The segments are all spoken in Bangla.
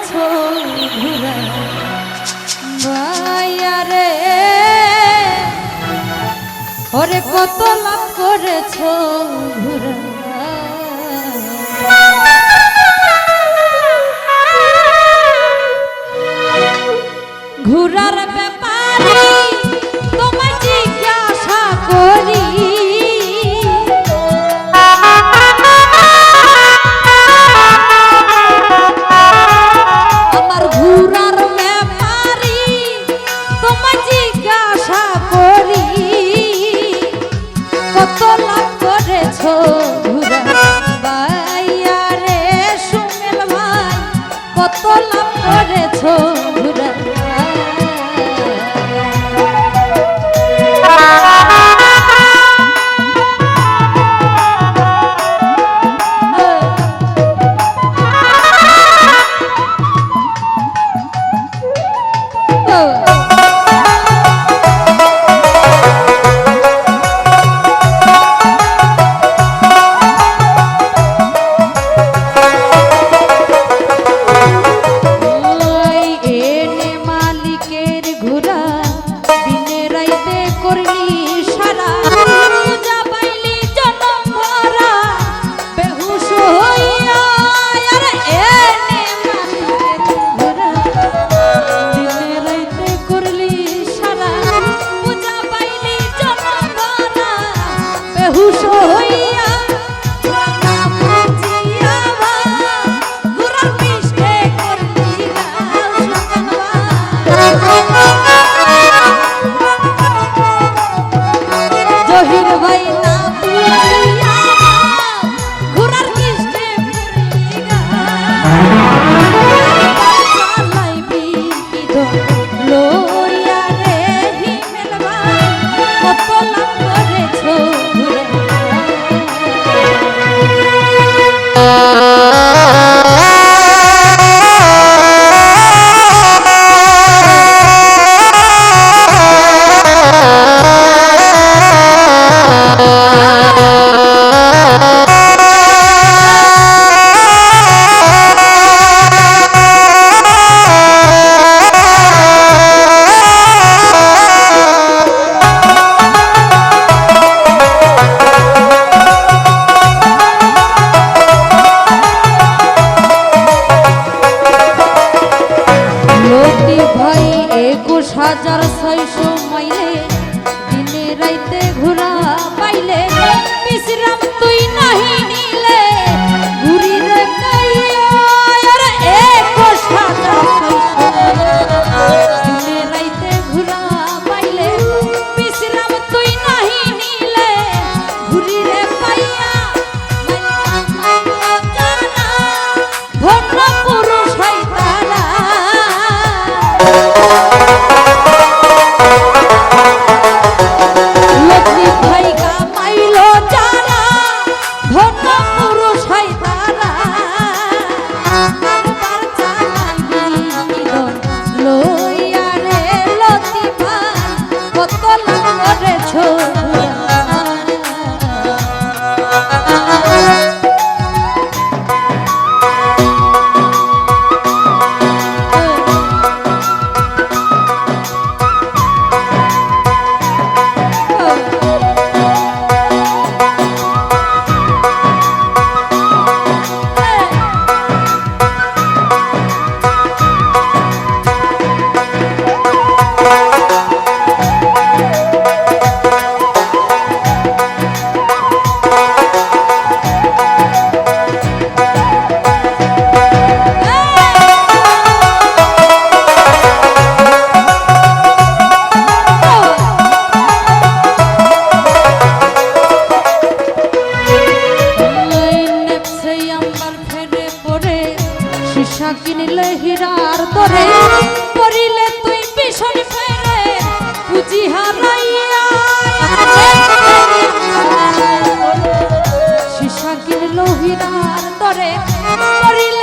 গেছো ঘুরে রে ওরে কত লাভ করেছ ঘুরে। ঘুরার কত লাভ করেছ ঘুরা? বাইয়া রে সুমেল ভাই কত লাভ হাজার ছয়শো মাইলে দিনে রাইতে ঘোরা পাইলে। তুই নাহি বিষা কিনলে হীরার তরে করিলে তুই ভীষণ ফেরে, পুঁজি হারাইয়া সীসা কিনলো হীরার তরে করিলে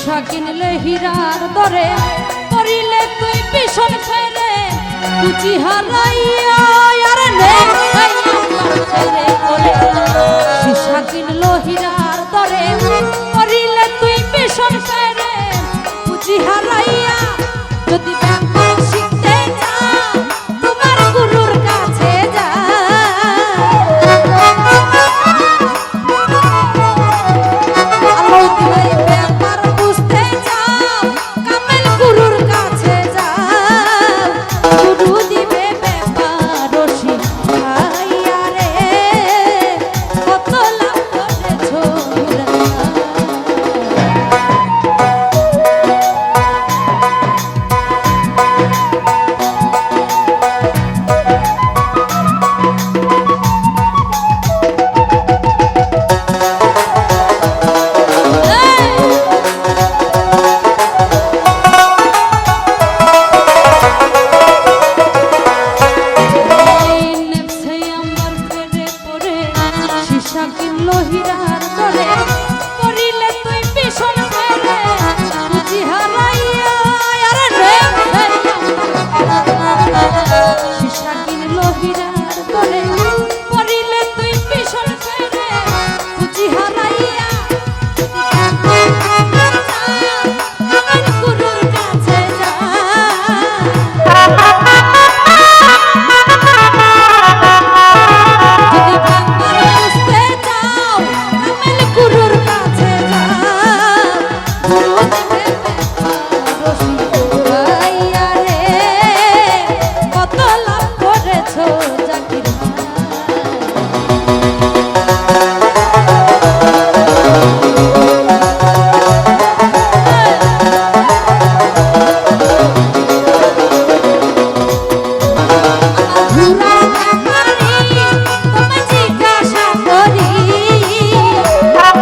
সোনা কিনলে হীরার দরে করিলে তুই পিছন ফেরে কুচি হারাইয়া আরে নে রে কিনলো হীরার দরে করিলে তুই পিছন ফেরে